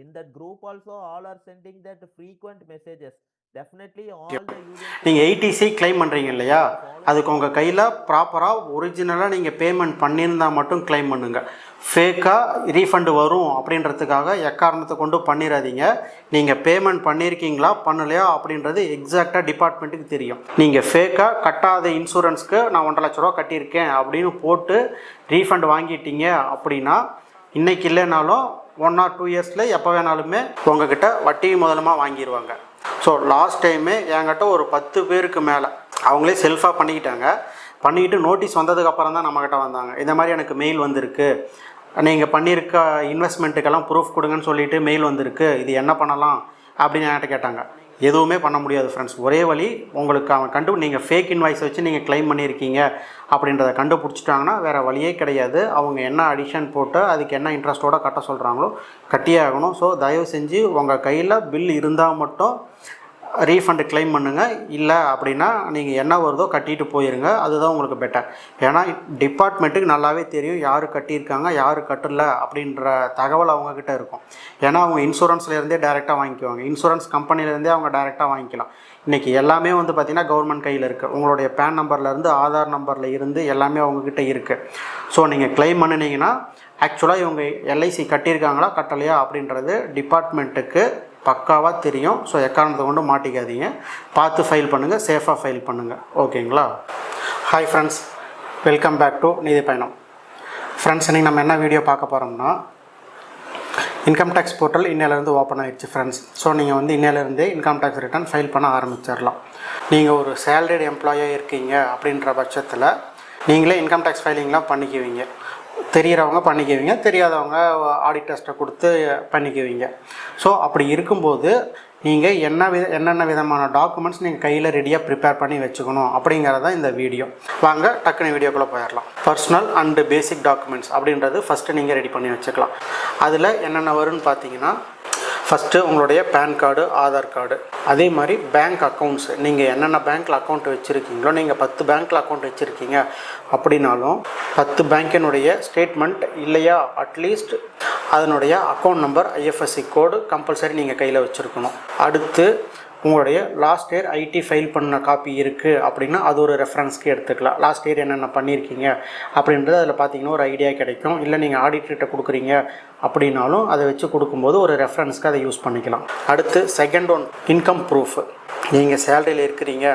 in that group also all are sending that frequent messages. Definitely all the union நீங்கள் ஏடிசி claim பண்ணுறீங்க இல்லையா? அதுக்கு உங்கள் கையில் ப்ராப்பராக ஒரிஜினலாக நீங்கள் பேமெண்ட் பண்ணியிருந்தால் மட்டும் கிளைம் பண்ணுங்கள் ஃபேக்காக ரீஃபண்டு வரும் அப்படின்றதுக்காக எக்காரணத்தை கொண்டு பண்ணிடாதீங்க நீங்கள் பேமெண்ட் பண்ணியிருக்கீங்களா பண்ணலையா அப்படின்றது எக்ஸாக்டாக டிபார்ட்மெண்ட்டுக்கு தெரியும். நீங்கள் ஃபேக்காக கட்டாத இன்சூரன்ஸ்க்கு நான் ஒன்றரை லட்ச ரூபா கட்டியிருக்கேன் அப்படின்னு போட்டு ரீஃபண்ட் வாங்கிட்டீங்க அப்படின்னா இன்னைக்கு இல்லைனாலும் ஒன் ஆர் டூ இயர்ஸில் எப்போ வேணாலுமே உங்ககிட்ட வட்டி முதலமாக வாங்கிடுவாங்க ஸோ லாஸ்ட் டைமு என்கிட்ட ஒரு பத்து பேருக்கு மேலே அவங்களே செல்ஃபாக பண்ணிக்கிட்டாங்க. பண்ணிக்கிட்டு நோட்டீஸ் வந்ததுக்கப்புறம் தான் நம்மக்கிட்ட வந்தாங்க. இந்த மாதிரி எனக்கு மெயில் வந்திருக்கு. நீங்கள் பண்ணியிருக்க இன்வெஸ்ட்மெண்ட்டுக்கெல்லாம் ப்ரூஃப் கொடுங்கன்னு சொல்லிட்டு மெயில் வந்திருக்கு. இது என்ன பண்ணலாம் அப்படின்னு என்கிட்ட கேட்டாங்க. எதுவுமே பண்ண முடியாது ஃப்ரெண்ட்ஸ் ஒரே வழி உங்களுக்கு அவன் கண்டு நீங்கள் ஃபேக் இன்வாய்ஸ் வச்சு நீங்கள் க்ளைம் பண்ணியிருக்கீங்க அப்படின்றத கண்டுபிடிச்சிட்டாங்கன்னா வேறு வழியே கிடையாது. அவங்க என்ன அடிஷன் போட்டு அதுக்கு என்ன இன்ட்ரெஸ்ட்டோடு கட்ட சொல்கிறாங்களோ கட்டியே ஆகணும். ஸோ தயவு செஞ்சு உங்கள் கையில் பில் இருந்தால் மட்டும் ரீஃபண்டு கிளைம் பண்ணுங்கள் இல்லை அப்படின்னா நீங்கள் என்ன வருதோ கட்டிட்டு போயிருங்க. அதுதான் உங்களுக்கு பெட்டர் ஏன்னா டிபார்ட்மெண்ட்டுக்கு நல்லாவே தெரியும் யார் கட்டியிருக்காங்க யார் கட்டல அப்படின்ற தகவல் அவங்கக்கிட்ட இருக்கும். ஏன்னா அவங்க இன்சூரன்ஸ்லேருந்தே டேரெக்டாக வாங்கிக்குவாங்க. இன்சூரன்ஸ் கம்பெனிலேருந்தே அவங்க டேரெக்டாக வாங்கிக்கலாம். இன்றைக்கி எல்லாமே வந்து பார்த்திங்கன்னா கவர்மெண்ட் கையில் இருக்குது உங்களுடைய பேன் நம்பர்லேருந்து ஆதார் நம்பரில் இருந்து எல்லாமே அவங்கக்கிட்ட இருக்குது ஸோ நீங்கள் கிளைம் பண்ணினீங்கன்னா ஆக்சுவலாக இவங்க எல்ஐசி கட்டியிருக்காங்களா கட்டலையா அப்படின்றது டிபார்ட்மெண்ட்டுக்கு பக்காவாக தெரியும். ஸோ எக்காரணத்தை கொண்டு மாட்டிக்காதீங்க. பார்த்து ஃபைல் பண்ணுங்கள் சேஃபாக ஃபைல் பண்ணுங்கள் ஓகேங்களா hi friends welcome back to நீதி பயணம் ஃப்ரெண்ட்ஸ் இன்றைக்கி நம்ம என்ன வீடியோ பார்க்க போகிறோம்னா இன்கம் டேக்ஸ் போர்ட்டல் இன்னையிலேருந்து ஓப்பன் ஆகிடுச்சு ஃப்ரெண்ட்ஸ் ஸோ நீங்கள் வந்து இன்னையிலேருந்தே இன்கம் டேக்ஸ் ரிட்டர்ன் ஃபைல் பண்ண ஆரம்பிச்சிடலாம். நீங்கள் ஒரு சேலரிடு எம்ப்ளாயாக இருக்கீங்க அப்படின்ற பட்சத்தில் நீங்களே இன்கம் டேக்ஸ் ஃபைலிங்லாம் பண்ணிக்குவீங்க. தெரிகிறவங்க பண்ணிக்குவீங்க தெரியாதவங்க ஆடிட்டர்ஸ்ட்டை கொடுத்து பண்ணிக்குவீங்க. ஸோ அப்படி இருக்கும்போது நீங்கள் என்ன வித என்னென்ன விதமான டாக்குமெண்ட்ஸ் நீங்கள் கையில் ரெடியாக ப்ரிப்பேர் பண்ணி வச்சுக்கணும் அப்படிங்கிறத இந்த வீடியோ வாங்க டக்குனு வீடியோக்குள்ளே போயிடலாம் பர்சனல் அண்டு பேசிக் டாக்குமெண்ட்ஸ் அப்படின்றது ஃபஸ்ட்டு நீங்கள் ரெடி பண்ணி வச்சுக்கலாம். அதில் என்னென்ன வரும்னு பார்த்தீங்கன்னா ஃபஸ்ட்டு உங்களுடைய பேன் கார்டு ஆதார் கார்டு அதே மாதிரி பேங்க் அக்கௌண்ட்ஸ் நீங்கள் என்னென்ன பேங்க்கில் அக்கௌண்ட் வச்சுருக்கீங்களோ நீங்கள் பத்து பேங்க்கில் அக்கௌண்ட் வச்சுருக்கீங்க அப்படின்னாலும் பத்து பேங்க்கினுடைய ஸ்டேட்மெண்ட் இல்லையா? அட்லீஸ்ட் அதனுடைய account number IFSC code compulsory நீங்கள் கையில் வச்சுருக்கணும். அடுத்து உங்களுடைய லாஸ்ட் இயர் ஐடி ஃபைல் பண்ண காப்பி இருக்குது அப்படின்னா அது ஒரு ரெஃபரன்ஸ்க்கு எடுத்துக்கலாம். லாஸ்ட் இயர் என்னென்ன பண்ணியிருக்கீங்க அப்படின்றது அதில் பார்த்தீங்கன்னா ஒரு ஐடியா கிடைக்கும். இல்லை நீங்கள் ஆடிட்டர்கிட்ட கொடுக்குறீங்க அப்படின்னாலும் அதை வச்சு கொடுக்கும்போது ஒரு ரெஃபரன்ஸ்க்கு அதை யூஸ் பண்ணிக்கலாம். அடுத்து செகண்ட் ஒன் இன்கம் ப்ரூஃப் நீங்கள் சேலரியில் இருக்கிறீங்க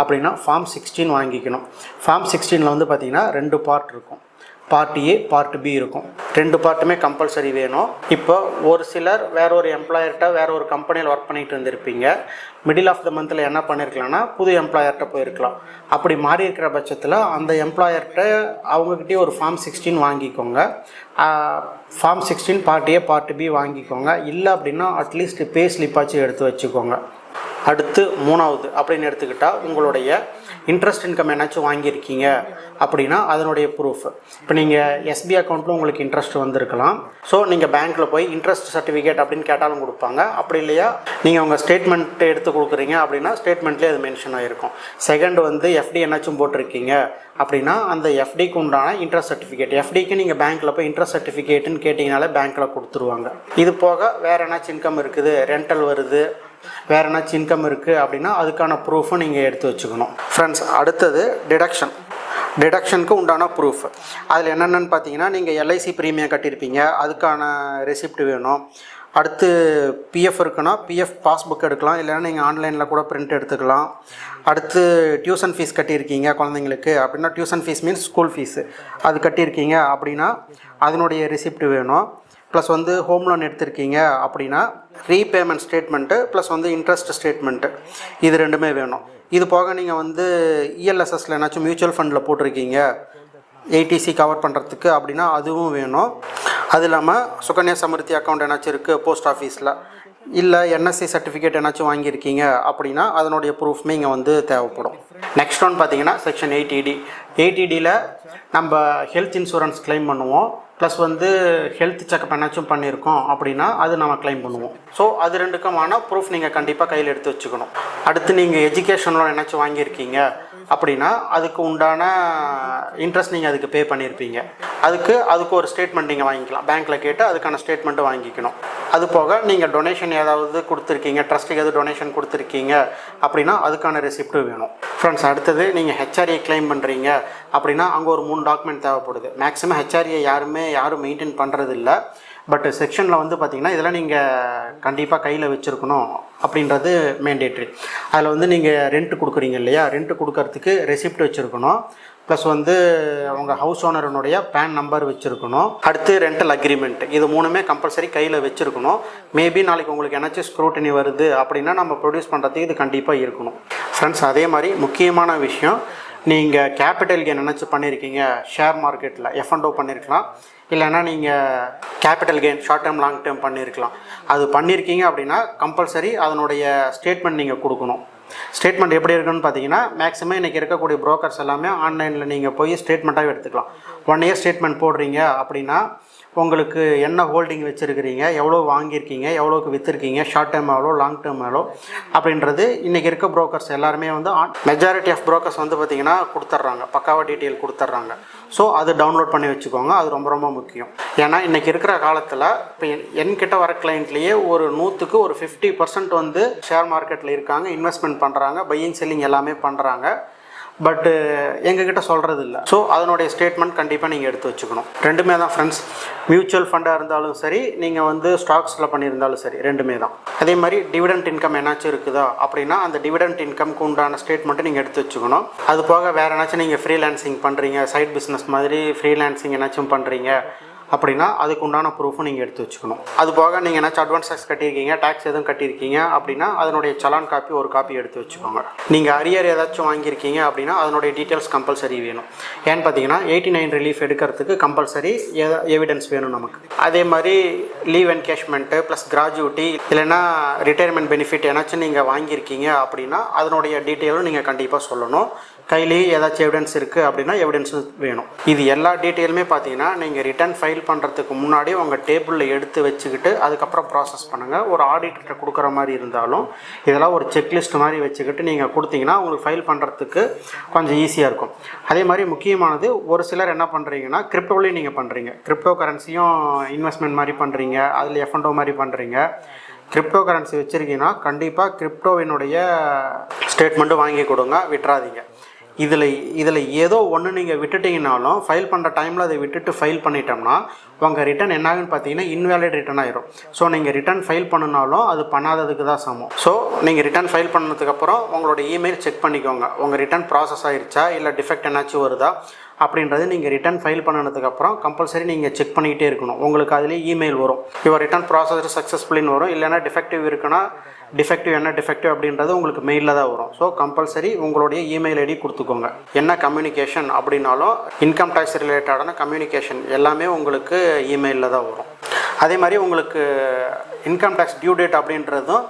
அப்படின்னா ஃபார்ம் சிக்ஸ்டீன் வாங்கிக்கணும். ஃபார்ம் சிக்ஸ்டீனில் வந்து பார்த்திங்கன்னா ரெண்டு பார்ட் இருக்கும். பார்ட் ஏ பார்ட் பி இருக்கும். ரெண்டு பார்ட்டுமே கம்பல்சரி வேணும். இப்போ ஒரு சிலர் வேற ஒரு எம்ப்ளாயர்கிட்ட வேற ஒரு கம்பெனியில் ஒர்க் பண்ணிட்டு இருந்திருப்பீங்க. மிடில் ஆஃப் த மந்தில் என்ன பண்ணியிருக்கலாம்னா புது எம்ப்ளாயர்கிட்ட போயிருக்கலாம். அப்படி மாறி இருக்கிற பட்சத்தில் அந்த எம்ப்ளாயர்கிட்ட அவங்கக்கிட்டே ஒரு ஃபார்ம் சிக்ஸ்டீன் வாங்கிக்கோங்க. Form sixteen part A part B வாங்கிக்கோங்க. இல்லை அப்படின்னா அட்லீஸ்ட் பே ஸ்லிப்பாச்சும் எடுத்து வச்சுக்கோங்க. அடுத்து மூணாவது அப்படின்னு எடுத்துக்கிட்டால் உங்களுடைய இன்ட்ரெஸ்ட் இன்கம் என்னாச்சும் வாங்கியிருக்கீங்க அப்படின்னா அதனுடைய ப்ரூஃப் இப்போ நீங்கள் எஸ்பி அக்கௌண்ட்டில் உங்களுக்கு இன்ட்ரெஸ்ட் வந்திருக்கலாம். ஸோ நீங்கள் பேங்க்கில் போய் இன்ட்ரெஸ்ட் சர்டிஃபிகேட் அப்படின்னு கேட்டாலும் கொடுப்பாங்க. அப்படி இல்லையா? நீங்கள் உங்கள் ஸ்டேட்மெண்ட் எடுத்து கொடுக்குறீங்க அப்படின்னா ஸ்டேட்மெண்ட்லேயே அது மென்ஷன் ஆகிருக்கும் செகண்ட் வந்து எஃப்டி என்னாச்சும் போட்டிருக்கீங்க அப்படின்னா அந்த எஃப்டிக்கு உண்டான இன்ட்ரெஸ்ட் சர்டிஃபிகேட் எஃப்டிக்கு நீங்கள் பேங்க்கில் போய் இன்ட்ரெஸ்ட் சர்டிஃபிகேட்டுன்னு கேட்டிங்கனாலே பேங்க்கில் கொடுத்துருவாங்க. இது போக வேறு என்னாச்சும் இன்கம் இருக்குது? ரெண்டல் வருது. வேறு என்னாச்சும் இன்கம் இருக்குது அப்படின்னா அதுக்கான ப்ரூஃபை நீங்கள் எடுத்து வச்சுக்கணும். ஃப்ரெண்ட்ஸ் அடுத்தது டிடக்ஷன் டிடக்ஷனுக்கு உண்டான ப்ரூஃப் அதில் என்னென்னு பார்த்தீங்கன்னா நீங்கள் எல்ஐசி ப்ரீமியம் கட்டியிருப்பீங்க. அதுக்கான ரெசிப்ட் வேணும். அடுத்து பிஎஃப் இருக்குன்னா பிஎஃப் பாஸ்புக் எடுக்கலாம். இல்லைன்னா நீங்கள் ஆன்லைனில் கூட பிரிண்ட் எடுத்துக்கலாம். அடுத்து டியூஷன் ஃபீஸ் கட்டியிருக்கீங்க குழந்தைங்களுக்கு. அப்படின்னா tuition fees means school fees அது கட்டியிருக்கீங்க அப்படின்னா அதனுடைய ரெசிப்ட் வேணும். ப்ளஸ் வந்து ஹோம் லோன் எடுத்திருக்கீங்க அப்படின்னா ரீபேமெண்ட் ஸ்டேட்மெண்ட்டு ப்ளஸ் வந்து இன்ட்ரெஸ்ட் ஸ்டேட்மெண்ட்டு இது ரெண்டுமே வேணும். இது போக நீங்கள் வந்து இஎல்எஸ்எஸ்ல ஏன்னாச்சும் ஏதாச்சும் மியூச்சுவல் ஃபண்டில் போட்டிருக்கீங்க. ஏடிசி கவர் பண்ணுறதுக்கு அப்படின்னா அதுவும் வேணும். அது இல்லாமல் சுகன்யா சமிருத்தி அக்கௌண்ட் ஏதாச்சும் இருக்குது போஸ்ட் ஆஃபீஸில் இல்லை என்எஸ்சி சர்டிஃபிகேட் ஏதாச்சும் வாங்கியிருக்கீங்க அப்படின்னா அதனுடைய ப்ரூஃப்மே இங்கே வந்து தேவைப்படும். நெக்ஸ்ட் ஒன் பார்த்தீங்கன்னா செக்ஷன் எயிட்டிடி எயிட்டிடியில் நம்ம ஹெல்த் இன்சூரன்ஸ் கிளைம் பண்ணுவோம். ப்ளஸ் வந்து ஹெல்த் செக்அப் என்னாச்சும் பண்ணியிருக்கோம் அப்படின்னா அது நம்ம கிளைம் பண்ணுவோம். ஸோ அது ரெண்டுக்குமான ப்ரூஃப் நீங்கள் கண்டிப்பாக கையில் எடுத்து வச்சுக்கணும். அடுத்து நீங்கள் எஜுகேஷன் லோன் என்னாச்சும் வாங்கியிருக்கீங்க? அப்படின்னா அதுக்கு உண்டான இன்ட்ரெஸ்ட் நீங்கள் அதுக்கு பே பண்ணியிருப்பீங்க அதுக்கு அதுக்கு ஒரு ஸ்டேட்மெண்ட் நீங்கள் வாங்கிக்கலாம். பேங்க்கில் கேட்டு அதுக்கான ஸ்டேட்மெண்ட்டு வாங்கிக்கணும். அது போக நீங்கள் டொனேஷன் ஏதாவது கொடுத்துருக்கீங்க ட்ரஸ்ட்டுக்கு ஏதாவது டொனேஷன் கொடுத்துருக்கீங்க அப்படின்னா அதுக்கான ரெசிப்ட்டு வேணும். ஃப்ரெண்ட்ஸ் அடுத்தது நீங்கள் ஹெச்ஆர்ஏ கிளைம் பண்ணுறீங்க அப்படின்னா அங்கே ஒரு மூணு டாக்குமெண்ட் தேவைப்படுது. மேக்ஸிமம் ஹெச்ஆர்ஏ யாருமே யாரும் மெயின்டைன் பண்ணுறதில்ல பட் செக்ஷனில் வந்து பார்த்தீங்கன்னா இதெல்லாம் நீங்கள் கண்டிப்பாக கையில் வச்சுருக்கணும் அப்படின்றது மேண்டேட்ரி அதில் வந்து நீங்கள் ரெண்ட் கொடுக்குறீங்க இல்லையா? ரெண்ட் கொடுக்கறதுக்கு ரெசிப்ட் வச்சுருக்கணும். ப்ளஸ் வந்து அவங்க ஹவுஸ் ஓனரனுடைய பேன் நம்பர் வச்சுருக்கணும். அடுத்து ரெண்டல் அக்ரிமெண்ட் இது மூணுமே கம்பல்சரி கையில் வச்சுருக்கணும். மேபி நாளைக்கு உங்களுக்கு என்னாச்சும் ஸ்க்ரூட்டினி வருது அப்படின்னா நம்ம ப்ரொடியூஸ் பண்ணுறதுக்கு இது கண்டிப்பாக இருக்கணும். ஃப்ரெண்ட்ஸ் அதே மாதிரி முக்கியமான விஷயம் நீங்கள் கேபிட்டல் கெயின் நினச்சி பண்ணியிருக்கீங்க ஷேர் மார்க்கெட்டில் எஃப்என்டோ பண்ணியிருக்கலாம் இல்லைன்னா நீங்கள் capital gain short term long term பண்ணியிருக்கலாம் அது பண்ணியிருக்கீங்க அப்படின்னா கம்பல்சரி அதனுடைய ஸ்டேட்மெண்ட் நீங்கள் கொடுக்கணும். ஸ்டேட்மெண்ட் எப்படி இருக்குன்னு பார்த்தீங்கன்னா மேக்ஸிமம் இன்றைக்கி இருக்கக்கூடிய ப்ரோக்கர்ஸ் எல்லாமே ஆன்லைனில் நீங்கள் போய் ஸ்டேட்மெண்ட்டாக எடுத்துக்கலாம். ஒன் இயர் ஸ்டேட்மெண்ட் போடுறீங்க அப்படின்னா உங்களுக்கு என்ன ஹோல்டிங் வச்சுருக்கிறீங்க எவ்வளோ வாங்கியிருக்கீங்க எவ்வளோக்கு விற்றுருக்கீங்க ஷார்ட் டேர்ம் எவ்வளோ லாங் டேர்ம் எவ்வளோ அப்படின்றது இன்றைக்கி இருக்க ப்ரோக்கர்ஸ் எல்லாருமே வந்து மெஜாரிட்டி ஆஃப் ப்ரோக்கர்ஸ் வந்து பார்த்திங்கன்னா கொடுத்துட்றாங்க. பக்காவாக டீட்டெயில் கொடுத்துட்றாங்க. ஸோ அது டவுன்லோட் பண்ணி வச்சுக்கோங்க. அது ரொம்ப ரொம்ப முக்கியம். ஏன்னா இன்றைக்கி இருக்கிற காலத்தில் இப்போ என் என்கிட்ட வர கிளைண்ட்லேயே ஒரு நூற்றுக்கு ஒரு ஃபிஃப்டி பர்சன்ட் வந்து ஷேர் மார்க்கெட்டில் இருக்காங்க இன்வெஸ்ட்மெண்ட் பண்ணுறாங்க பையிங் செல்லிங் எல்லாமே பண்ணுறாங்க பட்டு எங்ககிட்ட சொல்கிறது இல்லை ஸோ அதனுடைய ஸ்டேட்மெண்ட் கண்டிப்பாக நீங்கள் எடுத்து வச்சுக்கணும். ரெண்டுமே தான் ஃப்ரெண்ட்ஸ் மியூச்சுவல் ஃபண்டாக இருந்தாலும் சரி நீங்கள் வந்து ஸ்டாக்ஸில் பண்ணியிருந்தாலும் சரி ரெண்டுமே தான். அதே மாதிரி டிவிடெண்ட் இன்கம் என்னாச்சும் இருக்குதா அப்படின்னா அந்த டிவிடெண்ட் இன்கம்க்கு உண்டான ஸ்டேட்மெண்ட்டை நீங்கள் எடுத்து வச்சுக்கணும். அது போக வேறு என்னாச்சும் நீங்கள் ஃப்ரீலான்சிங் பண்ணுறீங்க சைட் பிஸ்னஸ் மாதிரி ஃப்ரீலான்சிங் என்னாச்சும் பண்ணுறீங்க அப்படின்னா அதுக்கு உண்டான ப்ரூஃபும் நீங்கள் எடுத்து வச்சுக்கணும். அது போக நீங்கள் என்னாச்சும் அட்வான்ஸ் டேக்ஸ் கட்டியிருக்கீங்க டேக்ஸ் எதுவும் கட்டியிருக்கீங்க அப்படின்னா அதனுடைய சலான் காப்பி ஒரு காப்பி எடுத்து வச்சுக்கோங்க. நீங்கள் அரியர் ஏதாச்சும் வாங்கியிருக்கீங்க அப்படின்னா அதனுடைய டீட்டெயில்ஸ் கம்பல்சரி வேணும். ஏன்னு பார்த்தீங்கன்னா எயிட்டி நைன் ரிலீஃப் எடுக்கிறதுக்கு கம்பல்சரி எவிடன்ஸ் வேணும் நமக்கு. அதே மாதிரி லீவ் என்கேஷ்மெண்ட்டு ப்ளஸ் கிராஜுவிட்டி இல்லைன்னா ரிட்டையர்மெண்ட் பெனிஃபிட் ஏன்னாச்சும் நீங்கள் வாங்கியிருக்கீங்க அப்படின்னா அதனுடைய டீட்டெயிலும் நீங்கள் கண்டிப்பாக சொல்லணும். கையிலேயே ஏதாச்சும் எவிடன்ஸ் இருக்குது அப்படின்னா எவிடன்ஸ் வேணும். இது எல்லா டீட்டெயிலுமே பார்த்தீங்கன்னா நீங்கள் ரிட்டர்ன் ஃபைல் பண்ணுறதுக்கு முன்னாடி உங்கள் டேபிளில் எடுத்து வச்சுக்கிட்டு அதுக்கப்புறம் ப்ராசஸ் பண்ணுங்கள் ஒரு ஆடிட்டர்கிட்ட கொடுக்குற மாதிரி இருந்தாலும் இதெல்லாம் ஒரு செக்லிஸ்ட் மாதிரி வச்சுக்கிட்டு நீங்கள் கொடுத்தீங்கன்னா உங்களுக்கு ஃபைல் பண்ணுறதுக்கு கொஞ்சம் ஈஸியாக இருக்கும். அதே மாதிரி முக்கியமானது ஒரு சிலர் என்ன பண்ணுறீங்கன்னா கிரிப்டோலையும் நீங்கள் பண்ணுறீங்க கிரிப்டோ கரன்சியும் இன்வெஸ்ட்மெண்ட் மாதிரி பண்ணுறீங்க அதில் எஃப்என்டோ மாதிரி பண்ணுறீங்க கிரிப்டோ கரன்சி வச்சுருக்கீங்கன்னா கண்டிப்பாக கிரிப்டோவினுடைய ஸ்டேட்மெண்ட்டு வாங்கி கொடுங்க. விட்டுறாதீங்க. இதில் இதில் ஏதோ ஒன்று நீங்கள் விட்டுட்டீங்கனாலும் ஃபைல் பண்ணுற டைமில் அதை விட்டுட்டு ஃபைல் பண்ணிட்டோம்னா உங்கள் ரிட்டர்ன் என்ன ஆகுன்னு பார்த்தீங்கன்னா இன்வேலிட் ரிட்டர்ன் ஆயிரும். ஸோ நீங்கள் ரிட்டர்ன் ஃபைல் பண்ணினாலும் அது பண்ணாததுக்கு தான் சமம். ஸோ நீங்கள் ரிட்டர்ன் ஃபைல் பண்ணதுக்கப்புறம் உங்களோட இமெயில் செக் பண்ணிக்கோங்க. உங்கள் ரிட்டர்ன் ப்ராசஸ் ஆயிடுச்சா இல்லை டிஃபெக்ட் என்னாச்சும் வருதா? அப்படின்றது நீங்கள் ரிட்டர்ன் ஃபைல் பண்ணதுக்கப்புறம் கம்பல்சரி நீங்கள் செக் பண்ணிக்கிட்டே இருக்கணும். உங்களுக்கு அதுலேயே இமெயில் வரும். இவர் ரிட்டர்ன் ப்ராசஸ் சக்ஸஸ்ஃபுல்லின்னு வரும். இல்லைன்னா டிஃபெக்டிவ் இருக்குன்னா டிஃபெக்டிவ் என்ன டிஃபெக்டிவ் அப்படின்றது உங்களுக்கு மெயிலில் தான் வரும். ஸோ கம்பல்சரி உங்களுடைய இமெயில் ஐடி கொடுத்துக்கோங்க. என்ன கம்யூனிகேஷன் அப்படின்னாலும் இன்கம் டேக்ஸ் ரிலேட்டடான கம்யூனிகேஷன் எல்லாமே உங்களுக்கு இமெயிலில் தான் வரும். அதே மாதிரி உங்களுக்கு இன்கம் டேக்ஸ் டியூ டேட் அப்படின்றதும்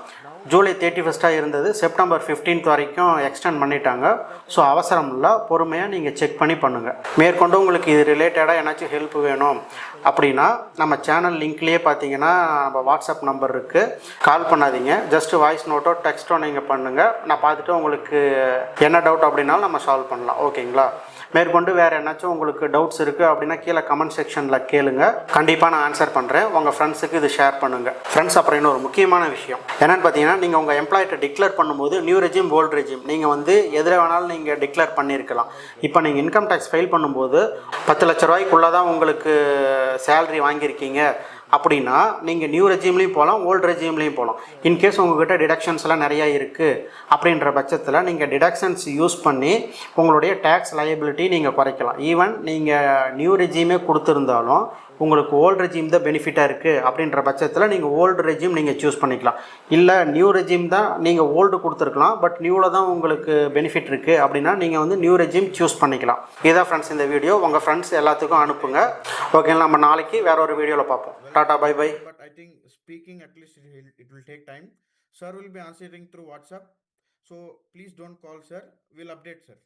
ஜூலை தேர்ட்டி ஃபஸ்ட்டாக இருந்தது. செப்டம்பர் 15th வரைக்கும் எக்ஸ்டெண்ட் பண்ணிட்டாங்க. ஸோ அவசரம் இல்லை. பொறுமையாக நீங்கள் செக் பண்ணி பண்ணுங்கள் மேற்கொண்டு உங்களுக்கு இது ரிலேட்டடாக ஏன்னாச்சும் ஹெல்ப் வேணும் அப்படின்னா நம்ம சேனல் லிங்க்லேயே பார்த்தீங்கன்னா நம்ம வாட்ஸ்அப் நம்பர் இருக்குது கால் பண்ணாதீங்க. ஜஸ்ட் வாய்ஸ் நோட்டோ டெக்ஸ்ட்டோ நீங்கள் பண்ணுங்கள் நான் பார்த்துட்டு உங்களுக்கு என்ன டவுட் அப்படின்னாலும் நம்ம சால்வ் பண்ணலாம். ஓகேங்களா மேற்கொண்டு வேறு என்னாச்சும் உங்களுக்கு டவுட்ஸ் இருக்குது அப்படின்னா கீழே கமெண்ட் செக்ஷனில் கேளுங்க. கண்டிப்பாக நான் ஆன்சர் பண்ணுறேன் உங்கள் ஃப்ரெண்ட்ஸுக்கு இது ஷேர் பண்ணுங்கள் ஃப்ரெண்ட்ஸ் அப்புறம் இன்னொரு முக்கியமான விஷயம். என்னென்னு பார்த்தீங்கன்னா நீங்கள் உங்கள் எம்ப்ளாயிட்ட டிக்ளேர் பண்ணும்போது நியூ ரெஜிம் ஓல்டு ரெஜிம் நீங்கள் வந்து எதில் வேணாலும் நீங்கள் டிக்ளேர் பண்ணியிருக்கலாம். இப்போ நீங்கள் இன்கம் டேக்ஸ் ஃபைல் பண்ணும்போது பத்து லட்ச ரூபாய்க்குள்ளே தான் உங்களுக்கு சேலரி வாங்கியிருக்கீங்க. அப்படின்னா நீங்கள் நியூ ரெஜிம்லேயும் போகலாம் ஓல்டு ரெஜிம்லேயும் போகலாம் இன்கேஸ் உங்ககிட்ட டிடக்ஷன்ஸ்லாம் நிறையா இருக்குது அப்படின்ற பட்சத்தில் நீங்கள் டிடக்ஷன்ஸ் யூஸ் பண்ணி உங்களுடைய டேக்ஸ் லயபிலிட்டி நீங்கள் குறைக்கலாம். ஈவன் நீங்கள் நியூ ரெஜிமே கொடுத்துருந்தாலும் உங்களுக்கு ஓல்டு ரெஜிம் தான் பெனிஃபிட்டாக இருக்குது அப்படின்ற பட்சத்தில் நீங்கள் ஓல்டு ரெஜிம் நீங்கள் சூஸ் பண்ணிக்கலாம். இல்லை நியூ ரெஜிம் தான் நீங்கள் ஓல்டு கொடுத்துருக்கலாம். பட் நியூவில் தான் உங்களுக்கு பெனிஃபிட் இருக்குது அப்படின்னா நீங்கள் வந்து நியூ ரெஜிம் சூஸ் பண்ணிக்கலாம். இதான் ஃப்ரெண்ட்ஸ் இந்த வீடியோ உங்கள் ஃப்ரெண்ட்ஸ் எல்லாத்துக்கும் அனுப்புங்க. ஓகேங்களா நம்ம நாளைக்கு வேற ஒரு வீடியோவில் பார்ப்போம். Tata bye bye but I think speaking at least it will take time sir will be answering through WhatsApp so please don't call sir will update sir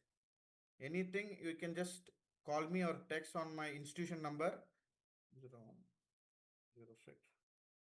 We'll update sir. Anything you can just call me or text on my institution number.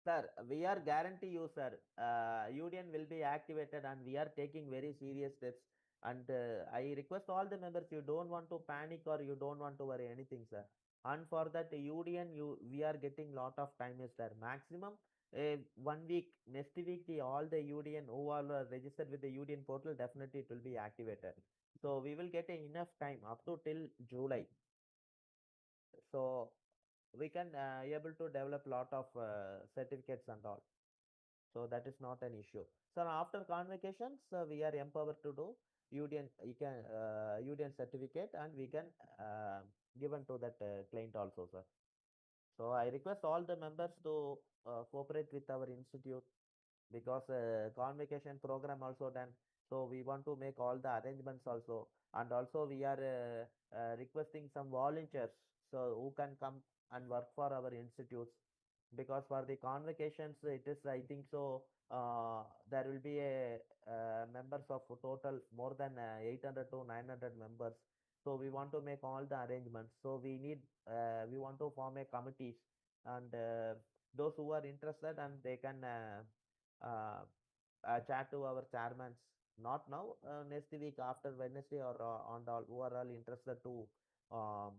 Sir, we are guarantee you, sir. Uh, UDN will be activated and we are taking very serious steps. And uh, I request all the members, you don't want to panic or you don't want to worry anything, sir. And for that UDN, you we are getting lot of time is there. Maximum uh, one week, next week, the all the UDN who are registered with the UDN portal, definitely it will be activated. So we will get enough time up to till July. So we can uh, able to develop lot of uh, certificates and all. So that is not an issue. So after convocations, uh, we are empowered to do UDN, you can uh, certificate and we can uh, given to that uh, client also, sir. So I request all the members to uh, cooperate with our institute because uh, convocation program also done. So we want to make all the arrangements also, and also we are uh, uh, requesting some volunteers so who can come and work for our institutes. Because for the convocations it is I think so uh, there will be a uh, members of total more than uh, 800 to 900 members. So we want to make all the arrangements. So we need uh, we want to form a committees and uh, those who are interested and they can chat to our chairmans not now next week after wednesday or on all who are all interested to um,